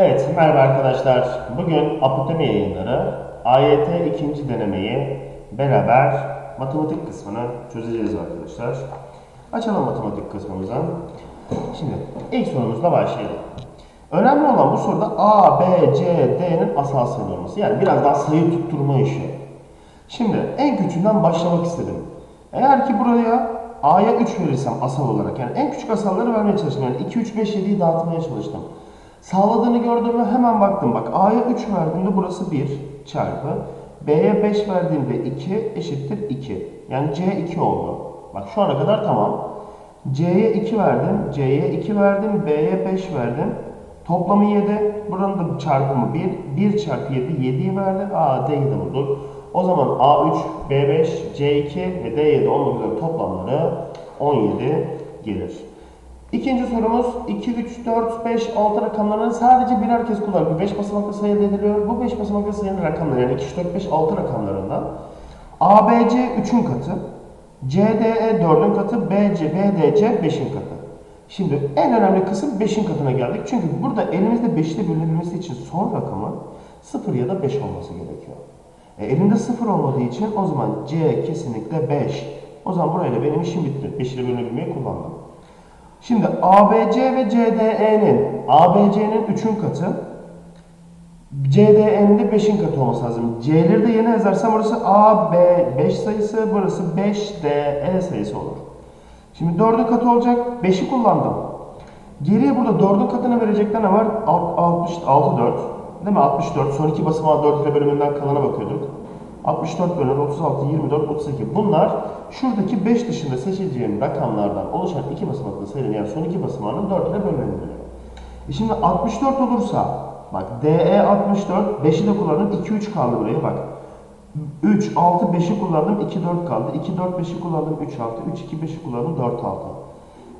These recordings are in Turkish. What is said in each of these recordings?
Evet, merhaba arkadaşlar. Bugün Apotemi yayınları AYT ikinci denemeyi beraber matematik kısmını çözeceğiz arkadaşlar. Açalım matematik kısmımızı. Şimdi ilk sorumuzla başlayalım. Önemli olan bu soruda A, B, C, D'nin asal sayılı olması. Yani biraz daha sayı tutturma işi. Şimdi en küçüğünden başlamak istedim. Eğer ki buraya A'ya 3 verirsem asal olarak yani en küçük asalları vermeye çalıştım. Yani 2, 3, 5, 7'yi dağıtmaya çalıştım. Sağladığını gördüğümü hemen baktım. Bak A'ya 3 verdiğimde burası 1 çarpı. B'ye 5 verdiğimde 2 eşittir 2. Yani C 2 oldu. Bak şu ana kadar tamam. C'ye 2 verdim. C'ye 2 verdim. B'ye 5 verdim. Toplamı 7. Buranın da çarpımı 1. 1 çarpı 7 7'yi verdi. A, D'yi de bulduk. O zaman A3, B5, C2 ve D7 olmak üzere toplamları 17 gelir. İkinci sorumuz 2, 3, 4, 5, 6 rakamlarının sadece birer kez kullanılıyor. 5 basamaklı sayı elde. Bu 5 basamaklı sayının rakamları yani 2, 3, 4, 5, 6 rakamlarından ABC 3'ün katı, CDE 4'ün katı, BC, BDC 5'in katı. Şimdi en önemli kısım 5'in katına geldik. Çünkü burada elimizde 5 ile bölünebilmesi için son rakamın 0 ya da 5 olması gerekiyor. E, elimde 0 olmadığı için o zaman C kesinlikle 5. O zaman burayla benim işim bitti. 5 ile bölünebilmeyi kullandım. Şimdi ABC ve CDE'nin ABC'nin 3'ün katı CDE'nin de 5'in katı olması lazım. C'leri de yeni yazarsam burası A, B 5 sayısı, burası 5 D, E sayısı olur. Şimdi 4'ün katı olacak. 5'i kullandım. Geriye burada 4'ün katına verecekler ne var? 66, 4. Değil mi? 64. Son iki basamağı 4 ile bölümünden kalana bakıyorduk. 64 bölü 36, 24, 38. Bunlar şuradaki 5 dışında seçeceğim rakamlardan oluşan iki basamaklı sayının yani son iki basamağının 4 ile bölünebiliyor. E şimdi 64 olursa bak DE 64, 5'i de kullandım 2, 3 kaldı buraya bak. 3, 6, 5'i kullandım 2, 4 kaldı. 2, 4, 5'i kullandım 3, 6, 3, 2, 5'i kullandım 4, 6.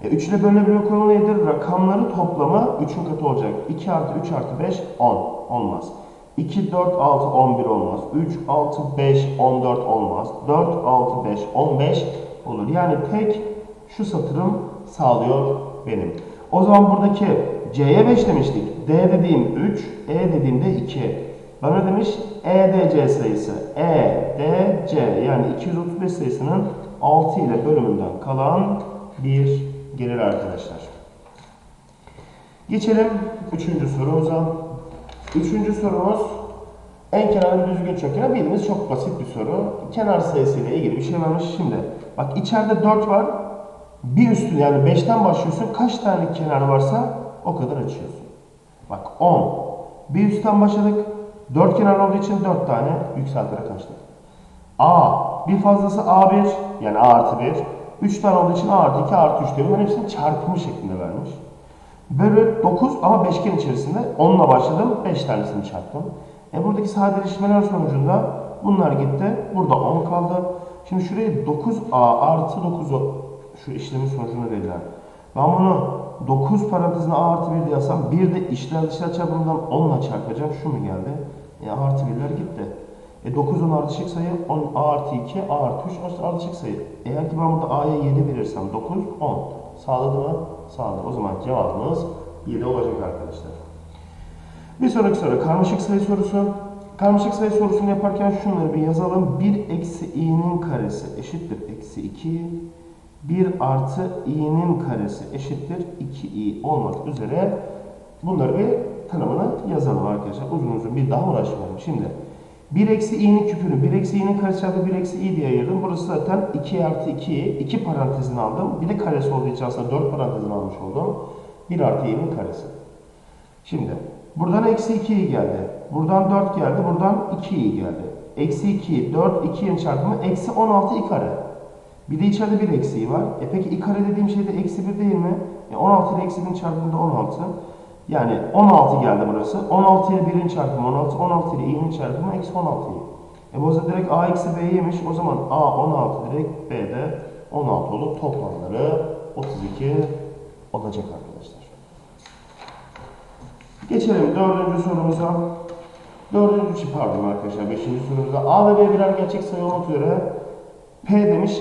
E, 3 ile bölünebilme kuralı nedir? Rakamların toplamı 3'ün katı olacak. 2 artı 3 artı 5, 10. Olmaz. 2, 4, 6, 11 olmaz. 3, 6, 5, 14 olmaz. 4, 6, 5, 15 olur. Yani tek şu satırım sağlıyor benim. O zaman buradaki C'ye 5 demiştik. D dediğim 3, E dediğimde 2. Bana demiş EDC sayısı. EDC yani 235 sayısının 6 ile bölümünden kalan 1 gelir arkadaşlar. Geçelim 3. sorumuza. Üçüncü sorumuz en kenarın düzgün çökeni bildiğimiz çok basit bir soru. Kenar sayısıyla ilgili bir şey vermiş. Şimdi bak içeride 4 var. Bir üstü yani 5'ten başlıyorsun. Kaç tane kenar varsa o kadar açıyorsun. Bak 10. Bir üstten başladık. 4 kenar olduğu için 4 tane yükselterek açtık. A. Bir fazlası A1 yani A artı 1. 3 tane olduğu için A artı 2 A artı 3 diyor. Bunların hepsini çarpımı şeklinde vermiş. Bölü 9 ama beşgen içerisinde 10 ile başladım. 5 tanesini çarptım. E buradaki sadeleşmeler sonucunda bunlar gitti. Burada 10 kaldı. Şimdi şuraya 9a artı 9'u şu işlemin sonucunu verilen. Ben bunu 9 parantezine a artı 1 diye yazsam bir de işler dışlar çarpımından 10 ile çarpacağım. Şu mu geldi? E artı 1'ler gitti. E 9 10 ardışık sayı 10 a artı 2 a artı 3 ardışık sayı. Eğer ki ben burada a'ya 7 verirsem 9 10. Sağladı mı? Sağladı. O zaman cevabımız 7 olacak arkadaşlar. Bir sonraki soru karmaşık sayı sorusu. Karmaşık sayı sorusunu yaparken şunları bir yazalım. 1 eksi i'nin karesi eşittir eksi 2. 1 artı i'nin karesi eşittir 2i olmak üzere bunları bir tanımını yazalım arkadaşlar. Uzun uzun bir daha uğraşmayalım. Şimdi 1 eksi i'nin küpünü 1 eksi i'nin çarpı 1 eksi i diye ayırdım. Burası zaten 2 artı 2'yi 2 parantezini aldım. Bir de karesi olduğu için aslında 4 parantezini almış oldum. 1 artı i'nin karesi. Şimdi buradan eksi 2i geldi. Buradan 4 geldi. Buradan 2i geldi. Eksi 2, 4, 2'nin çarpımı eksi 16 i kare. Bir de içeride bir eksiği var. E peki i kare dediğim şey de eksi 1 değil mi? E 16 ile eksi 1'in çarpımında 16. Yani 16 geldi burası. 16 ile 1'in çarpımı 16. 16 ile i'nin çarpımı eksi 16 i. E bu direkt a eksi b yemiş. O zaman a 16 direkt b de 16 olup toplamları 32 olacak arkadaşlar. Geçelim dördüncü sorumuza. Dördüncü pardon arkadaşlar beşinci sorumuzda A ve B birer gerçek sayı olmak üzere P demiş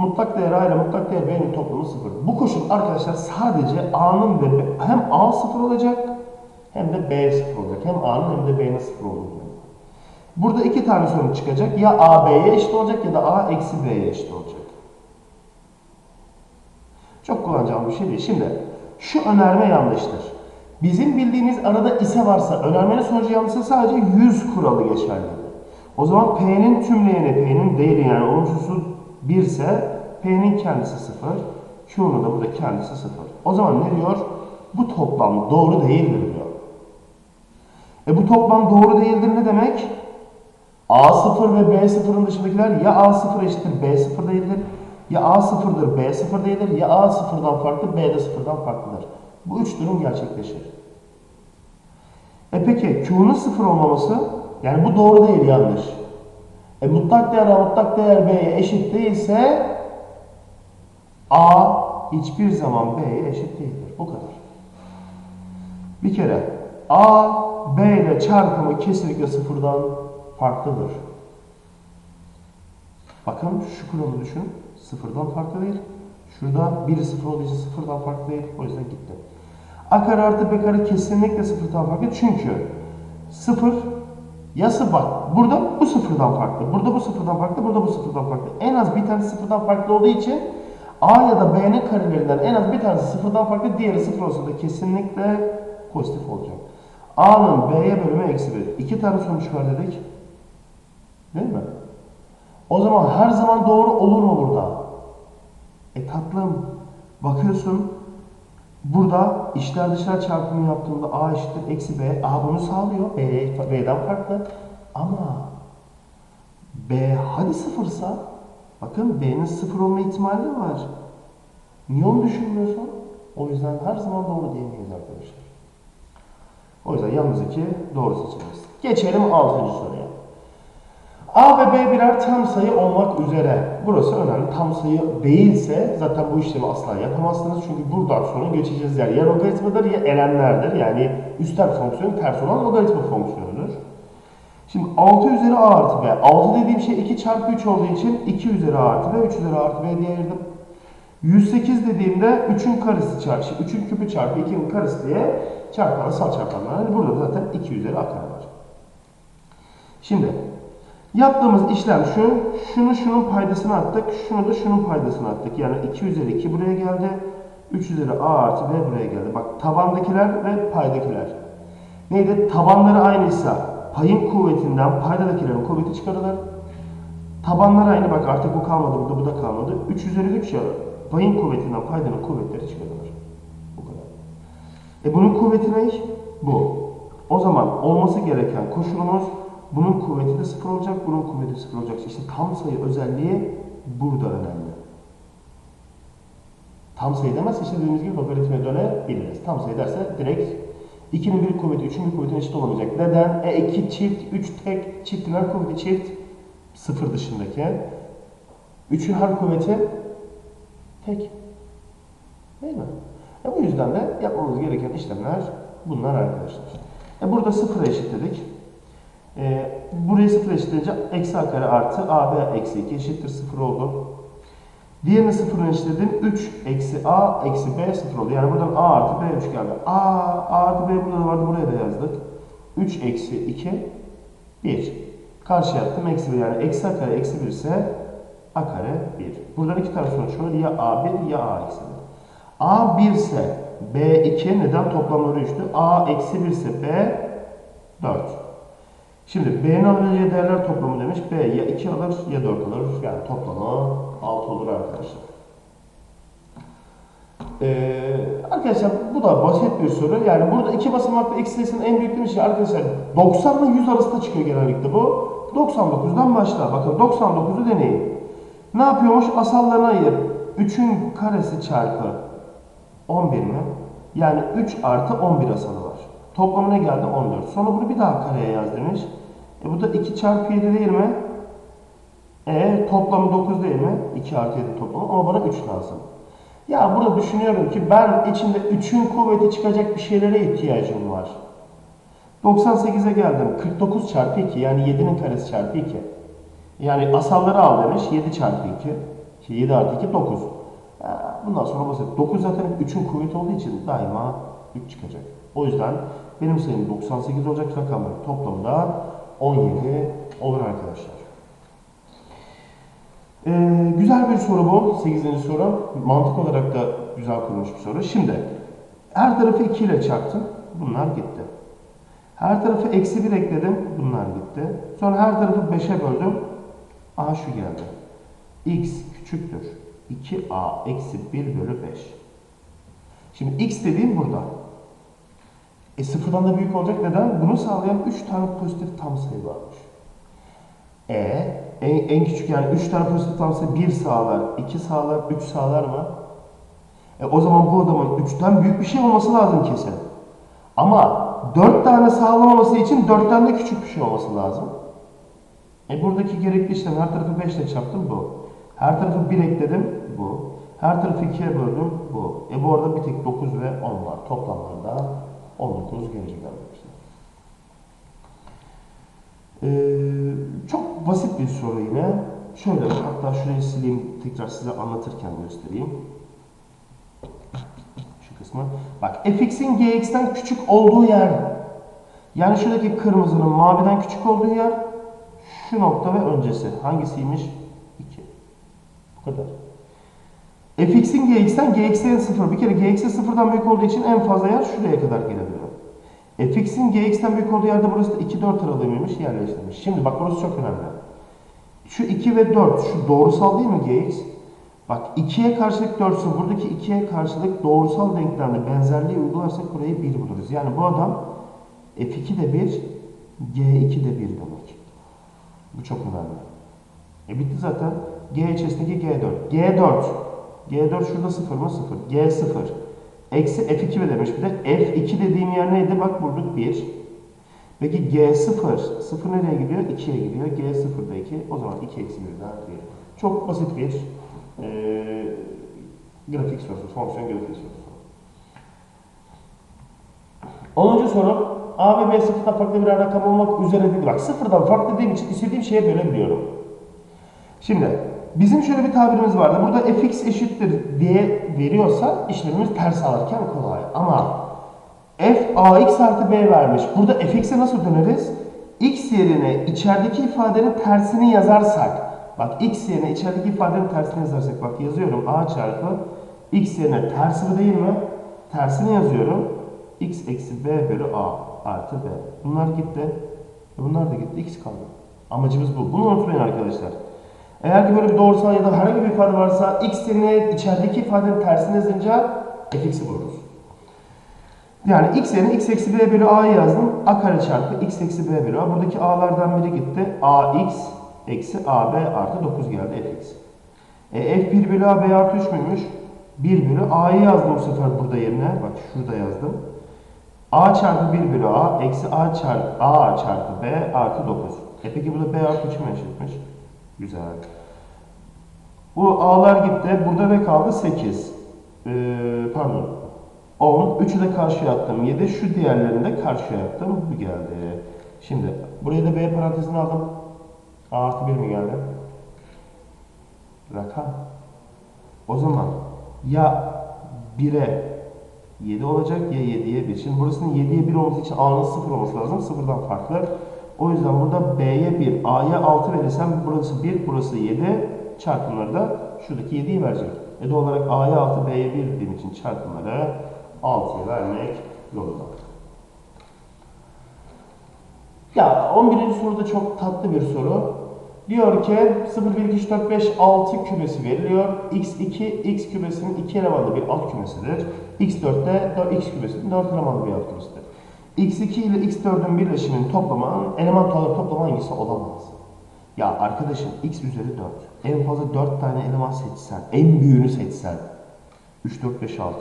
mutlak değer A ile mutlak değer B'nin toplamı sıfır. Bu koşul arkadaşlar sadece A'nın ve B, hem A sıfır olacak hem de B sıfır olacak. Hem A'nın hem de B'nin sıfır olduğunu. Burada iki tane sonuç çıkacak. Ya A B'ye eşit olacak ya da A eksi B'ye eşit olacak. Çok kullanacağım bir şey değil. Şimdi şu önerme yanlıştır. Bizim bildiğimiz arada ise varsa önermenin sonucu yanlışsa sadece 100 kuralı geçerlidir. O zaman P'nin tümleyeni, P'nin değeri yani olumsuzu 1 ise P'nin kendisi 0, Q'nun da burada kendisi 0. O zaman ne diyor? Bu toplam doğru değildir diyor. E bu toplam doğru değildir ne demek? A0 ve B0'ın dışındakiler ya A0 eşittir B0 değildir ya A0'dır B0 değildir ya A sıfırdan farklı B de sıfırdan farklıdır. Bu üç durum gerçekleşir. E peki Q'nun sıfır olmaması yani bu doğru değil yanlış. E mutlak değer mutlak değer B'ye eşit değilse A hiçbir zaman B'ye eşit değildir. Bu kadar. Bir kere A B ile çarpımı kesinlikle sıfırdan farklıdır. Bakın şu kuralı düşün. Sıfırdan farklı değil. Şurada biri sıfır olduğu sıfırdan farklı değil. O yüzden gitti. A kare artı B kare kesinlikle sıfırdan farklı. Çünkü sıfır yası bak. Burada bu sıfırdan farklı. Burada bu sıfırdan farklı. Burada bu sıfırdan farklı. En az bir tanesi sıfırdan farklı olduğu için A ya da B'nin karelerinden en az bir tanesi sıfırdan farklı. Diğeri sıfır olsa da kesinlikle pozitif olacak. A'nın B'ye bölümü eksi 1. İki tane sonuç var dedik. Değil mi? O zaman her zaman doğru olur mu burada? E tatlım bakıyorsun burada içler dışlar çarpımı yaptığında A eşittir eksi B. A bunu sağlıyor. B, B'den farklı. Ama B hadi sıfırsa bakın B'nin sıfır olma ihtimali var. Niye onu düşünmüyorsun? O yüzden her zaman doğru diyemeyiz arkadaşlar. O yüzden yalnız iki doğru seçeceğiz. Geçelim 6. soruya. A ve B birer tam sayı olmak üzere. Burası önemli. Tam sayı değilse zaten bu işlemi asla yapamazsınız. Çünkü buradan sonra geçeceğiz yer ya logaritmadır ya elenlerdir. Yani üstel fonksiyonun ters olan logaritma fonksiyonudur. Şimdi 6 üzeri A artı B. 6 dediğim şey 2 çarpı 3 olduğu için 2 üzeri A artı B, 3 üzeri A artı B diye ayırdım. 108 dediğimde 3'ün karesi çarpı, 3'ün küpü çarpı 2'nin karesi diye çarpanısal çarpanlar. Yani burada zaten 2 üzeri A kare var. Şimdi Yaptığımız işlem şu, şunu şunun paydasına attık, şunu da şunun paydasına attık. Yani 2 üzeri 2 buraya geldi, 3 üzeri a artı b buraya geldi. Bak tabandakiler ve paydakiler. Neydi? Tabanları aynıysa payın kuvvetinden paydadakilerin kuvveti çıkarılır. Tabanları aynı bak artık bu kalmadı burada bu da kalmadı. 3 üzeri 3 ya payın kuvvetinden paydanın kuvvetleri çıkarılır. Bu kadar. E bunun kuvveti ne? Bu. O zaman olması gereken koşulumuz bunun kuvveti de sıfır olacak, bunun kuvveti de sıfır olacak. İşte tam sayı özelliği burada önemli. Tam sayı demezse işte dediğimiz gibi logaritmaya dönebiliriz. Tam sayı derse direkt 2'nin bir kuvveti 3'ün bir kuvvetine eşit olamayacak. Neden? E 2 çift, 3 tek, çiftin her kuvveti çift, sıfır dışındaki. 3'ün her kuvveti tek. Değil mi? E bu yüzden de yapmamız gereken işlemler bunlar arkadaşlar. E burada sıfıra eşitledik. E, burayı sıfır eşitleyince eksi a kare artı ab eksi 2 eşittir sıfır oldu. Diğerini sıfırın eşitledim. 3 eksi a eksi b sıfır oldu. Yani buradan a artı b 3 geldi. a, a artı b burada da vardı buraya da yazdık. 3 eksi 2 1. Karşı yaptım eksi 1 yani eksi a kare eksi 1 ise a kare 1. Buradan iki tane sonuç var. Ya a1 ya a eksi 1. a 1 ise b 2 neden toplamları 3'tü? a eksi 1 ise b 4. Şimdi B'nin alabileceği değerler toplamı demiş. B ya 2 alır ya 4 alır. Yani toplamı 6 olur arkadaşlar. Ee, arkadaşlar bu da basit bir soru. Yani burada iki basamaklı x sayısının en büyük bir şey arkadaşlar 90 ile 100 arasında çıkıyor genellikle bu. 99'dan başla. Bakın 99'u deneyin. Ne yapıyormuş? Asallarına ayır. 3'ün karesi çarpı 11 mi? Yani 3 artı 11 asalı var. Toplamı ne geldi? 14. Sonra bunu bir daha kareye yaz demiş. E bu da 2 çarpı 7 değil mi? E toplamı 9 değil mi? 2 artı 7 toplamı ama bana 3 lazım. Ya burada düşünüyorum ki ben içinde 3'ün kuvveti çıkacak bir şeylere ihtiyacım var. 98'e geldim. 49 çarpı 2 yani 7'nin karesi çarpı 2. Yani asalları al demiş. 7 çarpı 2. 7 artı 2 9. Bundan sonra basit. 9 zaten 3'ün kuvveti olduğu için daima 3 çıkacak. O yüzden benim sayım 98 olacak rakamların toplamı da 17 olur arkadaşlar. Ee, güzel bir soru bu. 8. soru. Mantık olarak da güzel kurulmuş bir soru. Şimdi her tarafı 2 ile çarptım. Bunlar gitti. Her tarafı eksi 1 ekledim. Bunlar gitti. Sonra her tarafı 5'e böldüm. Aha şu geldi. x küçüktür. 2a eksi 1 bölü 5. Şimdi x dediğim burada. E sıfırdan da büyük olacak. Neden? Bunu sağlayan 3 tane pozitif tam sayı varmış. E en, en küçük yani 3 tane pozitif tam sayı 1 sağlar, 2 sağlar, 3 sağlar mı? E o zaman bu adamın 3'ten büyük bir şey olması lazım kesin. Ama 4 tane sağlamaması için 4'ten de küçük bir şey olması lazım. E buradaki gerekli işlem her tarafı 5 ile çarptım bu. Her tarafı 1 ekledim bu. Her tarafı 2'ye böldüm bu. E bu arada bir tek 9 ve 10 var. Toplamlarda 19 gelecek arkadaşlar. Ee, çok basit bir soru yine. Şöyle hatta şurayı sileyim tekrar size anlatırken göstereyim. Şu kısmı. Bak fx'in gx'ten küçük olduğu yer yani şuradaki kırmızının maviden küçük olduğu yer şu nokta ve öncesi. Hangisiymiş? 2. Bu kadar. Fx'in gx'ten gx'in 0. Bir kere gx'in 0'dan büyük olduğu için en fazla yer şuraya kadar gelebiliyor. fx'in gx'ten büyük olduğu yerde burası da 2-4 aralığıymış yerleştirmiş. Şimdi bak burası çok önemli. Şu 2 ve 4 şu doğrusal değil mi gx? Bak 2'ye karşılık 4 ise buradaki 2'ye karşılık doğrusal denklemde benzerliği uygularsak burayı 1 buluruz. Yani bu adam f2 de 1, g2 de 1 demek. Bu çok önemli. E bitti zaten. G içerisindeki G4. G4. G4 şurada 0 mı? 0. G0. Eksi F2 mi demiş bir de. F2 dediğim yer neydi? Bak bulduk 1. Peki G0. 0 nereye gidiyor? 2'ye gidiyor. G0 da 2. O zaman 2 eksi 1'den 1. Çok basit bir e, grafik sorusu. Fonksiyon grafik sorusu. 10. soru. A ve B sıfırdan farklı bir rakam olmak üzere dedi. Bak sıfırdan farklı dediğim için istediğim şeye bölebiliyorum. Şimdi bizim şöyle bir tabirimiz vardı. Burada fx eşittir diye veriyorsa işlemimiz ters alırken kolay. Ama f ax artı b vermiş. Burada fx'e nasıl döneriz? x yerine içerideki ifadenin tersini yazarsak. Bak x yerine içerideki ifadenin tersini yazarsak. Bak yazıyorum a çarpı x yerine tersi değil mi? Tersini yazıyorum. x eksi b bölü a artı b. Bunlar gitti. E bunlar da gitti. x kaldı. Amacımız bu. Bunu unutmayın arkadaşlar. Eğer ki böyle bir doğrusal ya da herhangi bir ifade varsa x yerine içerideki ifadenin tersini yazınca fx'i buluruz. Yani x yerine x eksi b bölü a'yı yazdım. a kare çarpı x eksi b bölü a. Buradaki a'lardan biri gitti. ax eksi ab artı 9 geldi fx. E, f1 bölü a b artı 3 müymüş? 1 bölü a'yı yazdım bu sefer burada yerine. Bak şurada yazdım. a çarpı 1 bölü a eksi a çarpı a çarpı b artı 9. E peki burada b artı 3 mü eşitmiş? Güzel. Bu a'lar gitti. Burada ne kaldı? 8. Ee, pardon. 10. 3'ü de karşıya attım. 7. Şu diğerlerini de karşıya attım. Bu geldi. Şimdi buraya da b parantezini aldım. a artı 1 mi geldi? Rakam. O zaman ya 1'e 7 olacak ya 7'ye 1. Şimdi burasının 7'ye 1 olması için a'nın 0 olması lazım. 0'dan farklı. O yüzden burada b'ye 1, a'ya 6 verirsem burası 1, burası 7 çarpımları da şuradaki 7'yi verecek. E doğal olarak a'ya 6, b'ye 1 dediğim için çarpımları 6'ya vermek zorunda. Ya 11. soruda çok tatlı bir soru. Diyor ki 0, 1, 2, 3, 4, 5, 6 kümesi veriliyor. x2, x kümesinin 2 elemanlı bir alt kümesidir. x4 de 4, x kümesinin 4 elemanlı bir alt kümesidir. X2 ile x4'ün birleşiminin toplamının eleman olarak toplamı hangisi olamaz? Ya arkadaşım x üzeri 4. En fazla 4 tane eleman seçsen, en büyüğünü seçsen 3, 4, 5, 6.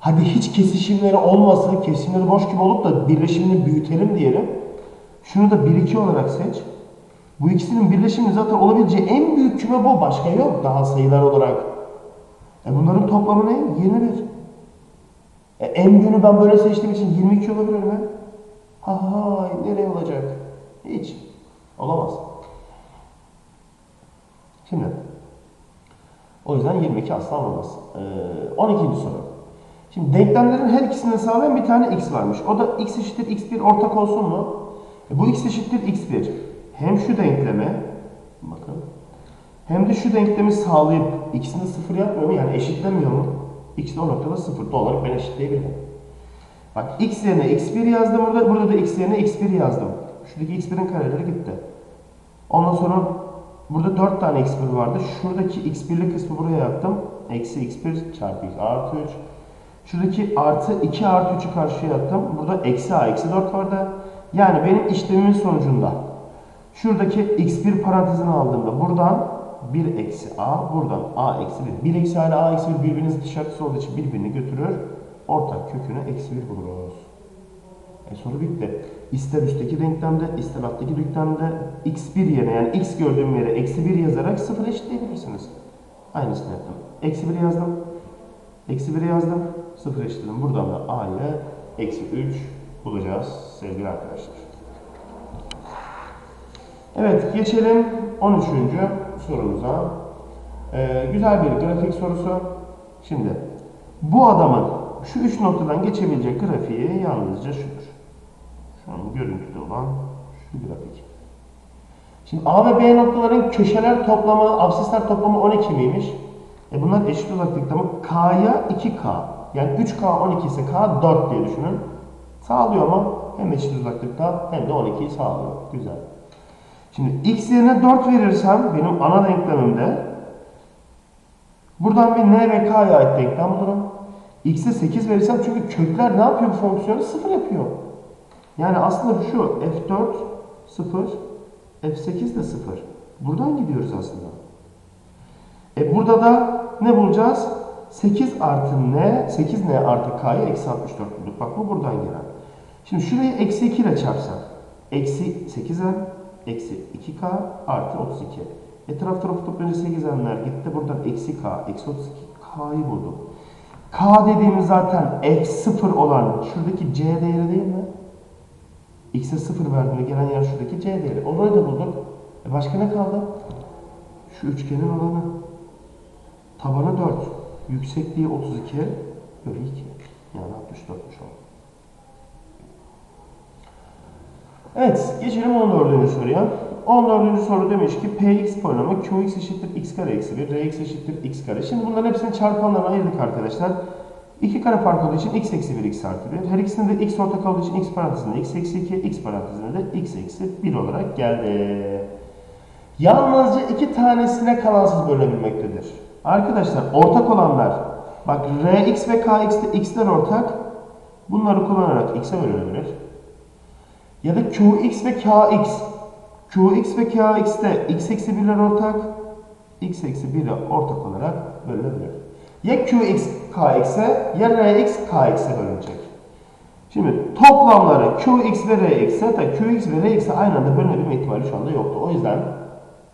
Hadi hiç kesişimleri olmasın, kesişimleri boş gibi olup da birleşimini büyütelim diyelim. Şunu da 1, 2 olarak seç. Bu ikisinin birleşimi zaten olabileceği en büyük küme bu. Başka yok daha sayılar olarak. E bunların toplamı ne? 21. E en büyüğünü ben böyle seçtiğim için 22 olabilir mi? Ha ha nereye olacak? Hiç. Olamaz. Şimdi o yüzden 22 asla olmaz. Ee, 12. soru. Şimdi denklemlerin her ikisini sağlayan bir tane x varmış. O da x eşittir x1 ortak olsun mu? E bu x eşittir x1. Hem şu denkleme bakın hem de şu denklemi sağlayıp ikisini sıfır yapmıyor mu? Yani eşitlemiyor mu? X de o noktada sıfır. Doğal olarak ben eşitleyebilirim. Bak x yerine x1 yazdım burada. Burada da x yerine x1 yazdım. Şuradaki x1'in kareleri gitti. Ondan sonra burada 4 tane x1 vardı. Şuradaki x1'li kısmı buraya yaptım. Eksi x1 çarpı x artı 3. Şuradaki artı 2 artı 3'ü karşıya attım. Burada eksi a eksi 4 vardı. Yani benim işlemimin sonucunda şuradaki x1 parantezini aldığımda buradan 1 eksi a, buradan a eksi 1. 1 eksi a ile a eksi 1 birbirinin işareti olduğu için birbirini götürür. Ortak kökünü eksi 1 buluruz. E soru bitti. İster üstteki denklemde, ister alttaki denklemde x1 yerine yani x gördüğüm yere eksi 1 yazarak 0 eşitleyebilirsiniz. Aynısını yaptım. Eksi 1 yazdım. Eksi 1 yazdım. 0 eşitledim. Buradan da a ile eksi 3 bulacağız sevgili arkadaşlar. Evet geçelim 13. sorumuza. Ee, güzel bir grafik sorusu. Şimdi bu adamın şu üç noktadan geçebilecek grafiği yalnızca şudur. Şu an görüntüde olan şu grafik. Şimdi A ve B noktaların köşeler toplamı, absisler toplamı 12 miymiş? E bunlar eşit uzaklıkta mı? K'ya 2K. Yani 3K 12 ise K 4 diye düşünün. Sağlıyor mu? Hem eşit uzaklıkta hem de 12'yi sağlıyor. Güzel. Şimdi x yerine 4 verirsem benim ana denklemimde buradan bir n ve k'ya ait denklem bulurum. x'e 8 verirsem çünkü kökler ne yapıyor bu fonksiyonu? 0 yapıyor. Yani aslında şu f4 0 f8 de 0. Buradan gidiyoruz aslında. E burada da ne bulacağız? 8 artı n, 8n artı k'ya eksi 64 bulduk. Bak bu buradan gelen. Şimdi şurayı eksi 2 ile çarpsak. Eksi 8n eksi 2k artı 32. E taraf tarafı toplayınca 8n'ler gitti. Buradan eksi k, eksi 32 k'yı bulduk. K dediğimiz zaten f0 olan şuradaki c değeri değil mi? X'e 0 verdiğinde gelen yer şuradaki c değeri. Onu da bulduk. E başka ne kaldı? Şu üçgenin alanı. Tabanı 4. Yüksekliği 32 bölü 2. Yani 64'müş oldu. Evet, geçelim 14. soruya. 14. soru demiş ki Px polinomu Qx eşittir x kare eksi 1, Rx eşittir x kare. Şimdi bunların hepsini çarpanlarına ayırdık arkadaşlar. 2 kare fark olduğu için x eksi 1, x artı 1. Her ikisinde de x ortak olduğu için x parantezinde x eksi 2, x parantezinde de x eksi 1 olarak geldi. Yalnızca iki tanesine kalansız bölünebilmektedir. Arkadaşlar ortak olanlar, bak Rx ve Kx'te x'ler ortak. Bunları kullanarak x'e bölünebilir. Ya da Qx ve Kx. Qx ve Kx'te x eksi 1'ler ortak. x eksi 1'e ortak olarak bölünebilir. Ya Qx Kx'e ya Rx Kx'e bölünecek. Şimdi toplamları Qx ve Rx'e hatta Qx ve Rx'e aynı anda bölünebilme ihtimali şu anda yoktu. O yüzden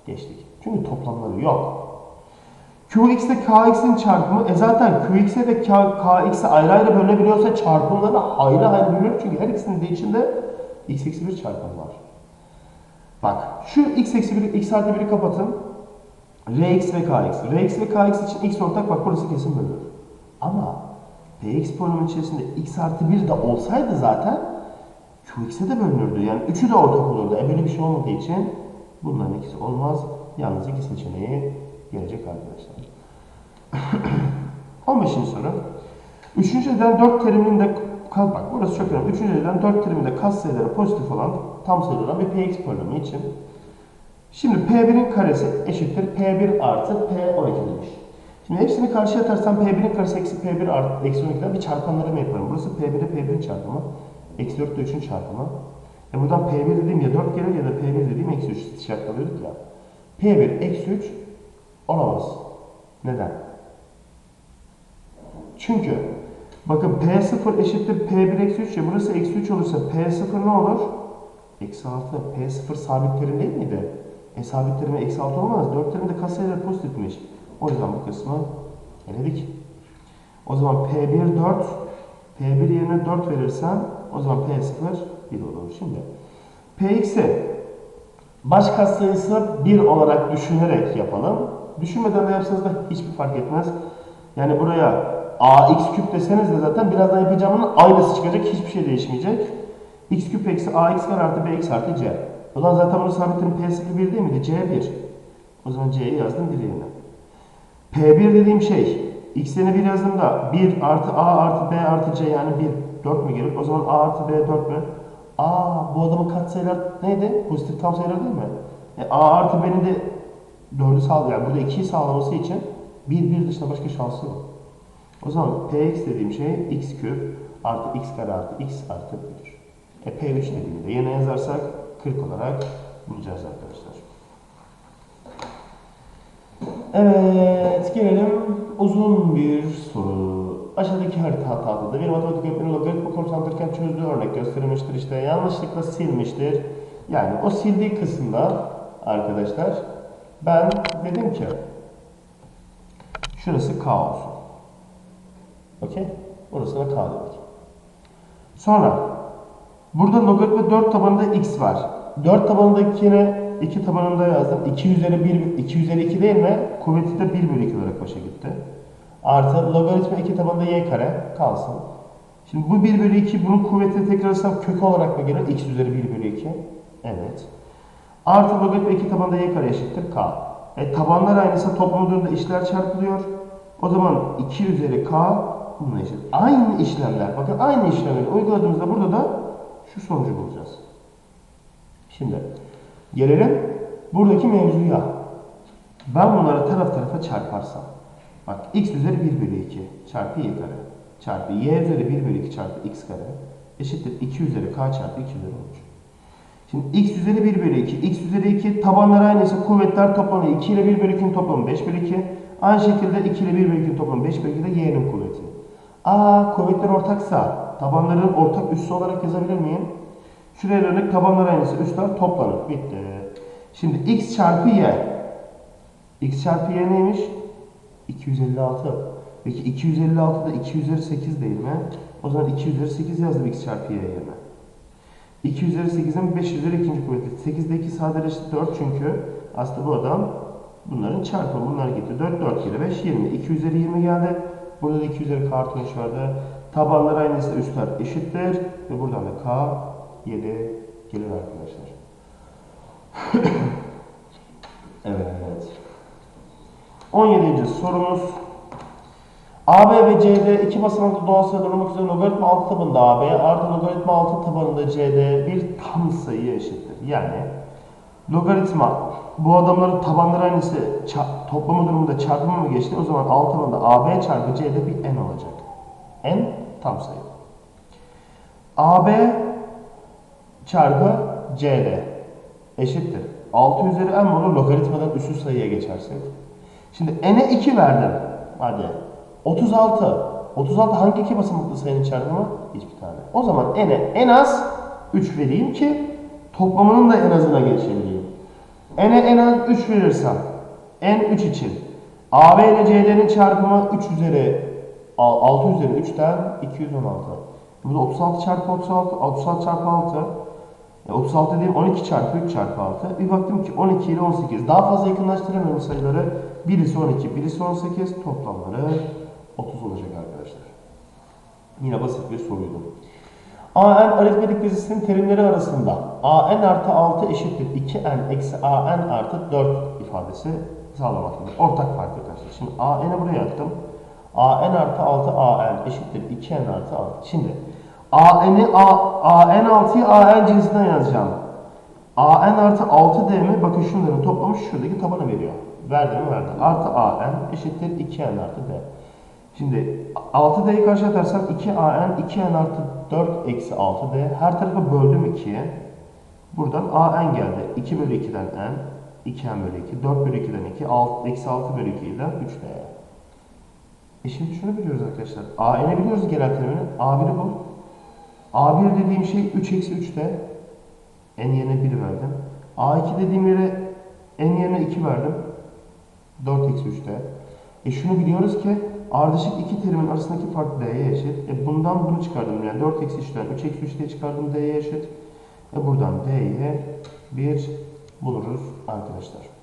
geçtik. Çünkü toplamları yok. Qx ile Kx'in çarpımı e zaten Qx'e ve Kx'e ayrı ayrı bölünebiliyorsa çarpımları ayrı ayrı bölünür. Çünkü her ikisinin de içinde x eksi 1 çarpımı var. Bak şu x eksi 1, x artı 1'i kapatın. Rx ve Kx. Rx ve Kx için x ortak bak burası kesin bölünür. Ama Px polinomun içerisinde x artı 1 de olsaydı zaten Qx'e de bölünürdü. Yani üçü de ortak olurdu. E böyle bir şey olmadığı için bunların ikisi olmaz. Yalnız iki seçeneği gelecek arkadaşlar. 15. soru. Üçüncü neden 4 teriminin de bak burası çok önemli. Üçüncü neden 4 teriminde kas sayıları pozitif olan tam sayılı olan bir px polinomu için. Şimdi p1'in karesi eşittir p1 artı p12 demiş. Şimdi hepsini karşıya atarsam p1'in karesi eksi p1 artı eksi 12'den bir çarpanlarımı yaparım. Burası p1'e p1'in çarpımı. Eksi 4 ile 3'ün çarpımı. E buradan p1 dediğim ya 4 gelir ya da p1 dediğim eksi 3 işaret alıyorduk ya. p1 eksi 3 olamaz. Neden? Çünkü bakın P0 eşittir P1 eksi 3 ya burası eksi 3 olursa P0 ne olur? Eksi 6. P0 sabit terim değil miydi? E sabit terime eksi 6 olmaz. 4 terimde katsayılar pozitifmiş. O yüzden bu kısmı eledik. O zaman P1 4 P1 yerine 4 verirsem o zaman P0 1 olur. Şimdi Px'i baş katsayısı 1 olarak düşünerek yapalım. Düşünmeden de yapsanız da hiçbir fark etmez. Yani buraya ax küp deseniz de zaten birazdan yapacağımın aynısı çıkacak. Hiçbir şey değişmeyecek. x küp eksi ax kare artı bx artı c. O zaman zaten bunun sabitinin p0 1 değil miydi? c1. O zaman c'yi yazdım 1 yerine. P1 dediğim şey, x'ini 1 yazdığımda 1 artı a artı b artı c yani 1, 4 mü gelir? O zaman a artı b 4 mü? Aa bu adamın katsayılar neydi? Pozitif tam sayılar değil mi? E, a artı b'nin de 4'ü sağlıyor. Yani burada 2'yi sağlaması için 1 1 dışında başka şansı yok. O zaman px dediğim şey x küp artı x kare artı x artı 1. E p3 dediğimde yine yazarsak 40 olarak bulacağız arkadaşlar. Evet, gelelim uzun bir soru. Aşağıdaki harita hatalıdır. Bir matematik öğretmeni logaritma konusu anlatırken çözdüğü örnek gösterilmiştir. İşte yanlışlıkla silmiştir. Yani o sildiği kısımda arkadaşlar ben dedim ki şurası k olsun. Okey? K dedik. Sonra burada logaritma 4 tabanında x var. 4 tabanındakine 2 tabanında yazdım. 2 üzeri 1, 2 üzeri 2 değil mi? Kuvveti de 1 bölü 2 olarak başa gitti. Artı logaritma 2 tabanında y kare kalsın. Şimdi bu 1 bölü 2 bunun kuvvetini tekrar alsam kök olarak mı gelir? x üzeri 1 bölü 2. Evet. Artı logaritma 2 tabanında y kare eşittir k. E, tabanlar aynıysa toplamı işler çarpılıyor. O zaman 2 üzeri k eşit. Aynı işlemler. Bakın aynı işlemleri uyguladığımızda burada da şu sonucu bulacağız. Şimdi gelelim buradaki mevzuya. Ben bunları taraf tarafa çarparsam. Bak x üzeri 1 bölü 2 çarpı y kare çarpı y üzeri 1 bölü 2 çarpı x kare eşittir 2 üzeri k çarpı 2 üzeri 13. Şimdi x üzeri 1 bölü 2, x üzeri 2 tabanlar aynıysa kuvvetler toplamı 2 ile 1 bölü 2'nin toplamı 5 bölü 2. Aynı şekilde 2 ile 1 bölü 2'nin toplamı 5 bölü 2 de y'nin kuvveti. Aa kuvvetler ortaksa tabanların ortak üssü olarak yazabilir miyim? Şuraya dönük tabanlar aynıysa üstler toplanır. Bitti. Şimdi x çarpı y. x çarpı y neymiş? 256. Peki 256 da 2 üzeri 8 değil mi? O zaman 2 üzeri 8 yazdım x çarpı y yerine. 2 üzeri 8'in 5 üzeri ikinci kuvveti. 8'de 2 sadeleşti 4 çünkü aslında bu adam bunların çarpımı. Bunlar gitti. 4, 4 kere 5, 20. 2 üzeri 20 geldi. Burada da 2 üzeri k artı 3 vardı. Tabanlar aynıysa üstler eşittir. Ve buradan da k 7 gelir arkadaşlar. evet. 17. sorumuz. AB ve CD iki basamaklı doğal sayılar olmak üzere logaritma 6 tabanında AB artı logaritma 6 tabanında CD bir tam sayı eşittir. Yani logaritma bu adamların tabanları aynısı toplama durumunda çarpımı mı geçti? O zaman 6 tabanında AB çarpı CD bir n olacak. n tam sayı. AB çarpı CD eşittir. 6 üzeri n olur logaritmadan üstü sayıya geçersek. Şimdi n'e 2 verdim. Hadi. 36. 36 hangi iki basamaklı sayının çarpımı? Hiçbir tane. O zaman n'e en az 3 vereyim ki toplamının da en azına geçebileyim. n'e en az 3 verirsem n 3 için AB ile CD'nin çarpımı 3 üzeri 6 üzeri 3'ten 216. Burada 36 çarpı 36, 36 çarpı 6. E 36 dediğim 12 çarpı 3 çarpı 6. Bir baktım ki 12 ile 18. Daha fazla yakınlaştıramıyorum sayıları. Birisi 12, birisi 18. Toplamları 30 olacak arkadaşlar. Yine basit bir soruydu. AN aritmetik dizisinin terimleri arasında AN artı 6 eşittir 2N eksi AN artı 4 ifadesi sağlamaktadır. Ortak fark arkadaşlar. Şimdi AN'i buraya attım. AN artı 6 AN eşittir 2N artı 6. Şimdi AN'i AN 6'yı AN cinsinden yazacağım. AN artı 6 değerimi bakın şunların toplamı şuradaki tabanı veriyor. Verdi mi verdi. Artı AN eşittir 2N artı D. Şimdi 6D'yi karşı atarsam 2AN 2N artı 4 eksi 6D. Her tarafı böldüm 2'ye. Buradan AN geldi. 2 bölü 2'den N. 2N bölü 2. 4 bölü 2'den 2. 6, eksi 6 bölü 2'den 3D. E şimdi şunu biliyoruz arkadaşlar. AN'i biliyoruz genel terimini. A1'i bul. A1 dediğim şey 3 eksi 3'te. N yerine 1 verdim. A2 dediğim yere N yerine 2 verdim. 4 eksi 3'te. E şunu biliyoruz ki ardışık iki terimin arasındaki fark D'ye eşit. E bundan bunu çıkardım. Yani 4 eksi 3'ten 3 eksi 3 diye çıkardım D'ye eşit. E buradan D'ye 1 buluruz arkadaşlar.